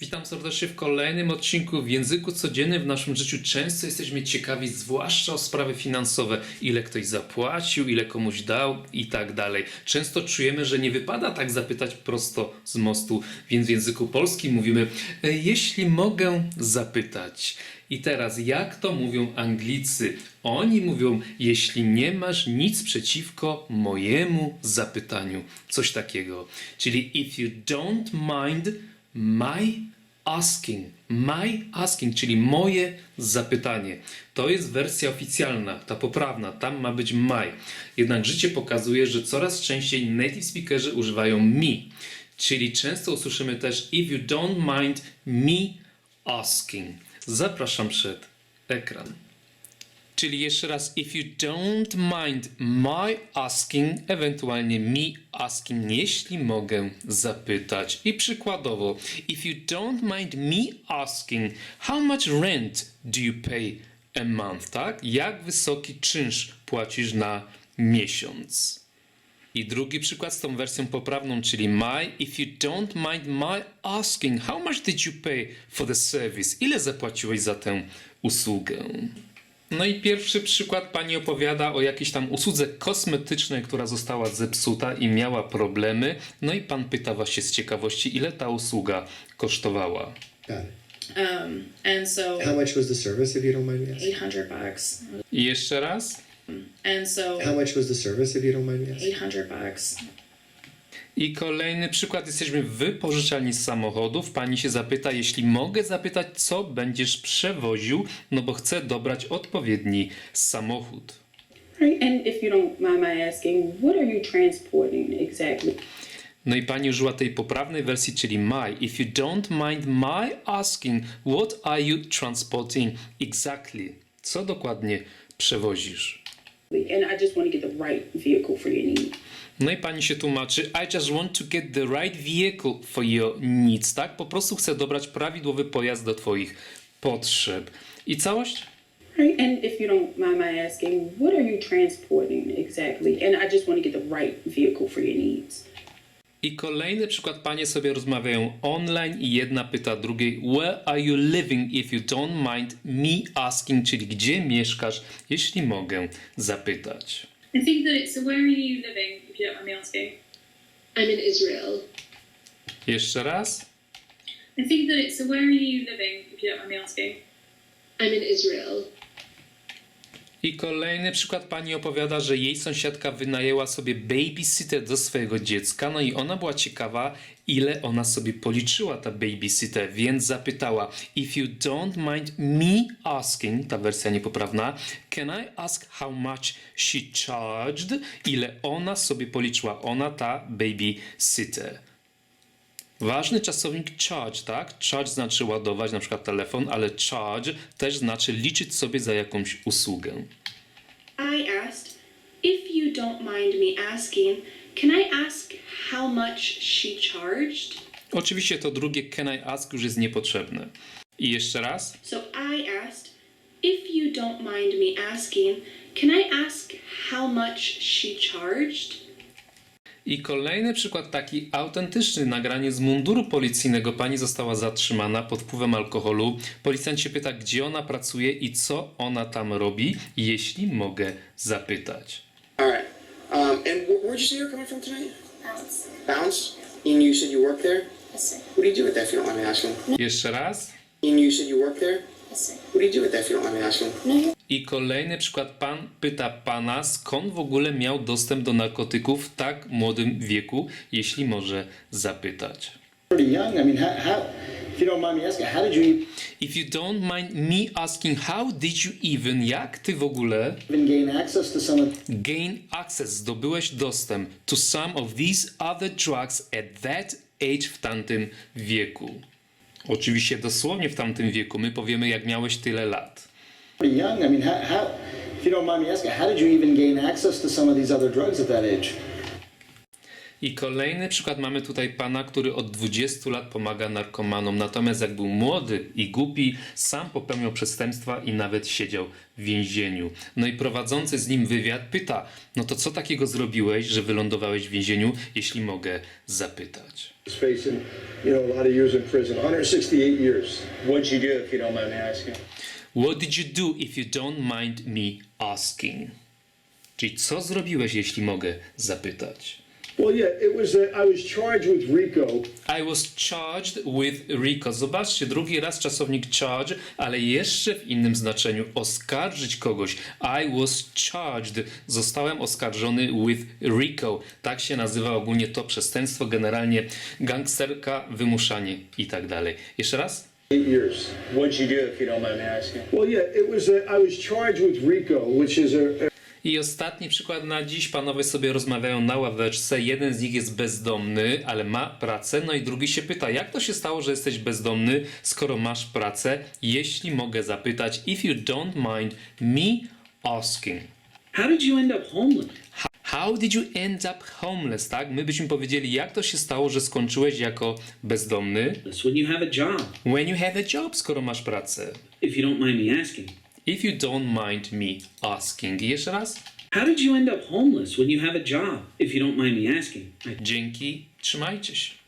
Witam serdecznie w kolejnym odcinku w języku codziennym. W naszym życiu często jesteśmy ciekawi, zwłaszcza o sprawy finansowe, ile ktoś zapłacił, ile komuś dał i tak dalej. Często czujemy, że nie wypada tak zapytać prosto z mostu, więc w języku polskim mówimy, "E, jeśli mogę zapytać. I teraz, jak to mówią Anglicy? Oni mówią, jeśli nie masz nic przeciwko mojemu zapytaniu. Coś takiego. Czyli if you don't mind my asking. My asking, czyli moje zapytanie. To jest wersja oficjalna, ta poprawna. Tam ma być my. Jednak życie pokazuje, że coraz częściej native speakerzy używają me. Czyli często usłyszymy też if you don't mind me asking. Zapraszam przed ekran. Czyli jeszcze raz, if you don't mind my asking, ewentualnie me asking, jeśli mogę zapytać. I przykładowo, if you don't mind me asking, how much rent do you pay a month, tak? Jak wysoki czynsz płacisz na miesiąc? I drugi przykład z tą wersją poprawną, czyli my. If you don't mind my asking, how much did you pay for the service? Ile zapłaciłeś za tę usługę? No i pierwszy przykład pani opowiada o jakiejś tam usłudze kosmetycznej, która została zepsuta i miała problemy. No i pan pyta właśnie z ciekawości, ile ta usługa kosztowała. Got it. Um, and so How much was the service, if you don't mind me asking? 800 bucks. I jeszcze raz. And so How much was the service, if you don't mind me asking? 800 bucks. I kolejny przykład. Jesteśmy w wypożyczalni samochodów. Pani się zapyta, jeśli mogę zapytać, co będziesz przewoził, no bo chcę dobrać odpowiedni samochód. Right, and if you don't mind my asking, what are you transporting exactly? No i pani użyła tej poprawnej wersji, czyli my. If you don't mind my asking, what are you transporting exactly? Co dokładnie przewozisz? And I just want to get the right vehicle for your need. No i pani się tłumaczy, I just want to get the right vehicle for your needs, tak? Po prostu chcę dobrać prawidłowy pojazd do twoich potrzeb. I całość? Right, and if you don't mind my asking, what are you transporting exactly? And I just want to get the right vehicle for your needs. I kolejny przykład, panie sobie rozmawiają online i jedna pyta drugiej Where are you living if you don't mind me asking, czyli gdzie mieszkasz, jeśli mogę zapytać. I think that it's so where are you living, if you don't mind me asking? I'm in Israel. Jeszcze raz? I think that it's so where are you living, if you don't mind me asking? I'm in Israel. I kolejny przykład pani opowiada, że jej sąsiadka wynajęła sobie babysitter do swojego dziecka, no i ona była ciekawa, ile ona sobie policzyła ta babysitter, więc zapytała: If you don't mind me asking, ta wersja niepoprawna, can I ask how much she charged? Ile ona sobie policzyła, ona ta babysitter. Ważny czasownik charge, tak? Charge znaczy ładować, na przykład telefon, ale charge też znaczy liczyć sobie za jakąś usługę. I asked, if you don't mind me asking, can I ask how much she charged? Oczywiście to drugie can I ask już jest niepotrzebne. I jeszcze raz. So I asked, if you don't mind me asking, can I ask how much she charged? I kolejny przykład taki autentyczny, nagranie z munduru policyjnego. Pani została zatrzymana pod wpływem alkoholu. Policjant się pyta, gdzie ona pracuje i co ona tam robi, jeśli mogę zapytać. All right. Um, and wh- where'd you say you're coming from tonight? Bounce. Bounce? And you said you work there? Yes, sir. What do you do with that if you don't mind me asking? Jeszcze raz. And you said you work there? Yes, sir. What do you do with that if you don't mind me asking? I kolejny przykład. Pan pyta pana, skąd w ogóle miał dostęp do narkotyków w tak młodym wieku, jeśli może zapytać. pretty young. I mean, how, how if you don't mind me asking, how did you If you don't mind me asking, how did you even, jak ty w ogóle even gain access to some of gain access, zdobyłeś dostęp to some of these other drugs at that age w tamtym wieku? Oczywiście dosłownie w tamtym wieku. My powiemy, jak miałeś tyle lat. young? I mean, how, how if you don't mind me asking, how did you even gain access to some of these other drugs at that age? I kolejny przykład mamy tutaj pana, który od 20 lat pomaga narkomanom, natomiast jak był młody i głupi, sam popełniał przestępstwa i nawet siedział w więzieniu. No i prowadzący z nim wywiad pyta, no to co takiego zrobiłeś, że wylądowałeś w więzieniu, jeśli mogę zapytać. He's facing, you know, a lot of years in prison, 168 years. What'd you do, if you don't mind me asking? What did you do if you don't mind me asking? Czyli co zrobiłeś, jeśli mogę zapytać? Well, yeah, it was. Uh, I was charged with RICO. I was charged with RICO. Zobaczcie, drugi raz czasownik charge, ale jeszcze w innym znaczeniu. Oskarżyć kogoś. I was charged. Zostałem oskarżony with RICO. Tak się nazywa ogólnie to przestępstwo, generalnie gangsterka, wymuszanie i tak dalej. Jeszcze raz? Eight years. What'd you do, if you don't mind me asking? Well, yeah, it was. Uh, I was charged with RICO, which is a, a I ostatni przykład na dziś. Panowie sobie rozmawiają na ławeczce. Jeden z nich jest bezdomny, ale ma pracę. No i drugi się pyta, jak to się stało, że jesteś bezdomny, skoro masz pracę? Jeśli mogę zapytać, if you don't mind me asking. How did you end up homeless? How did you end up homeless, tak? My byśmy powiedzieli, jak to się stało, że skończyłeś jako bezdomny? When you have a job, When you have a job, skoro masz pracę. if you don't mind me asking. If you don't mind me asking. Jeszcze raz? How did you end up homeless when you have a job, if you don't mind me asking? I Dzięki, trzymajcie się.